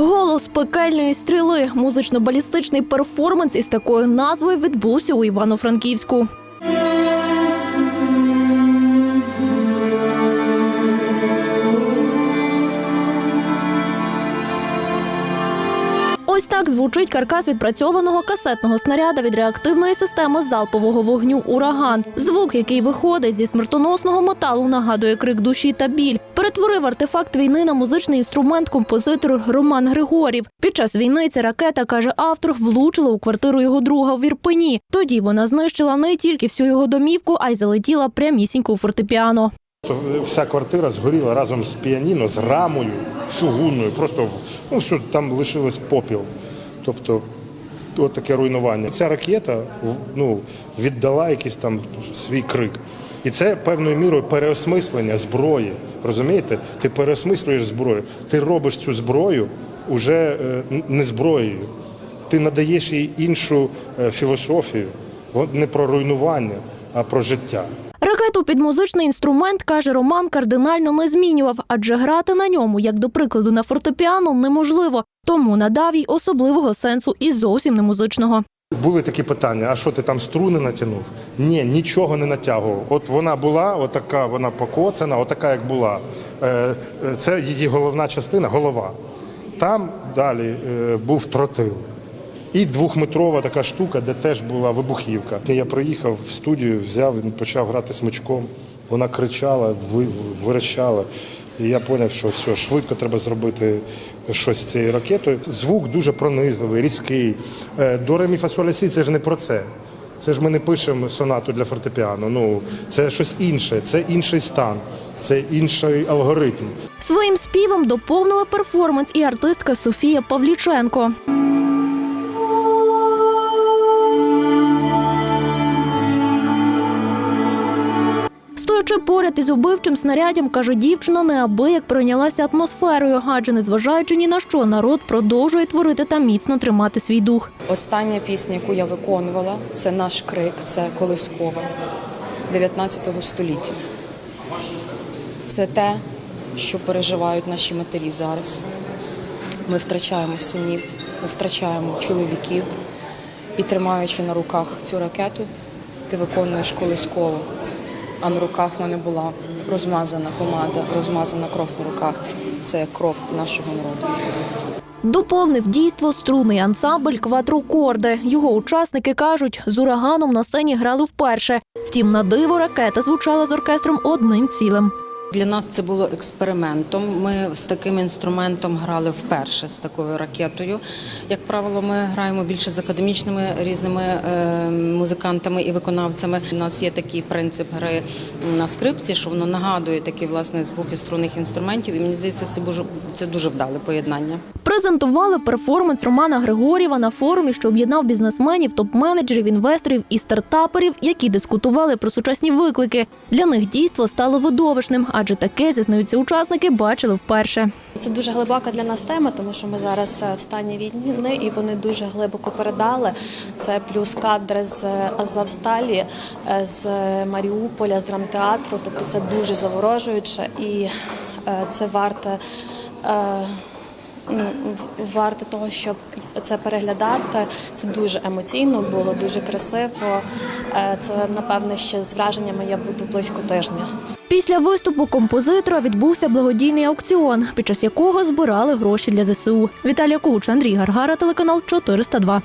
Голос пекельної стріли. Музично-балістичний перформанс із такою назвою відбувся у Івано-Франківську. Ось так звучить каркас відпрацьованого касетного снаряда від реактивної системи залпового вогню Ураган. Звук, який виходить зі смертоносного металу, нагадує крик душі та біль. Перетворив артефакт війни на музичний інструмент композитор Роман Григорів. Під час війни ця ракета, каже автор, влучила у квартиру його друга в Ірпені. Тоді вона знищила не тільки всю його домівку, а й залетіла прямісінько у фортепіано. То Вся квартира згоріла разом з піаніно, з рамою, чугунною. Просто ну, все, там лишилось попіл. Тобто, от таке руйнування. Ця ракета ну, віддала якийсь там свій крик. І це певною мірою переосмислення зброї. Розумієте? Ти переосмислюєш зброю. Ти робиш цю зброю уже е, не зброєю. Ти надаєш їй іншу е, філософію. Не про руйнування, а про життя. Ракету під музичний інструмент, каже Роман, кардинально не змінював, адже грати на ньому, як до прикладу, на фортепіано, неможливо. Тому надав їй особливого сенсу і зовсім не музичного. Були такі питання: а що ти там струни натягнув? Ні, нічого не натягував. От вона була, отака вона покоцана, отака як була. Е, е, Це її головна частина, голова. Там далі е, був тротил. І двохметрова така штука, де теж була вибухівка. Я приїхав в студію, взяв почав грати смичком. Вона кричала, ви- вирощала. І я зрозумів, що все, швидко треба зробити щось з цією ракетою. Звук дуже пронизливий, різкий. Е, До ремі фасоля це ж не про це. Це ж ми не пишемо сонату для фортепіано. Ну це щось інше, це інший стан, це інший алгоритм. Своїм співом доповнила перформанс і артистка Софія Павліченко. Стоячи поряд із убивчим снарядом, каже дівчина, неабияк пройнялася атмосферою, адже незважаючи ні на що, народ продовжує творити та міцно тримати свій дух. Остання пісня, яку я виконувала, це наш крик, це колискова 19 століття. Це те, що переживають наші матері зараз. Ми втрачаємо синів, ми втрачаємо чоловіків. І тримаючи на руках цю ракету, ти виконуєш колисково. А на руках в мене була розмазана помада, розмазана кров на руках. Це кров нашого народу. Доповнив дійство струнний ансамбль «Квадрокорди». Його учасники кажуть, з ураганом на сцені грали вперше. Втім, на диво ракета звучала з оркестром одним цілим. Для нас це було експериментом. Ми з таким інструментом грали вперше з такою ракетою. Як правило, ми граємо більше з академічними різними е, музикантами і виконавцями. У нас є такий принцип гри на скрипці, що воно нагадує такі власне звуки струнних інструментів. І мені здається, це дуже це дуже вдале поєднання. Презентували перформанс Романа Григорєва на форумі, що об'єднав бізнесменів, топ-менеджерів, інвесторів і стартаперів, які дискутували про сучасні виклики. Для них дійство стало видовищним, адже таке зізнаються учасники, бачили вперше. Це дуже глибока для нас тема, тому що ми зараз е, в стані війни і вони дуже глибоко передали. Це плюс кадри з Азовсталі, е, з Маріуполя, з драмтеатру. Тобто це дуже заворожуюче і е, це варте. Ну, в- варте того, щоб це переглядати. Це дуже емоційно було, дуже красиво. Е, Це напевне ще з враженнями я буду близько тижня. Після виступу композитора відбувся благодійний аукціон, під час якого збирали гроші для ЗСУ. Віталія Куч, Андрій Гаргара, телеканал 402.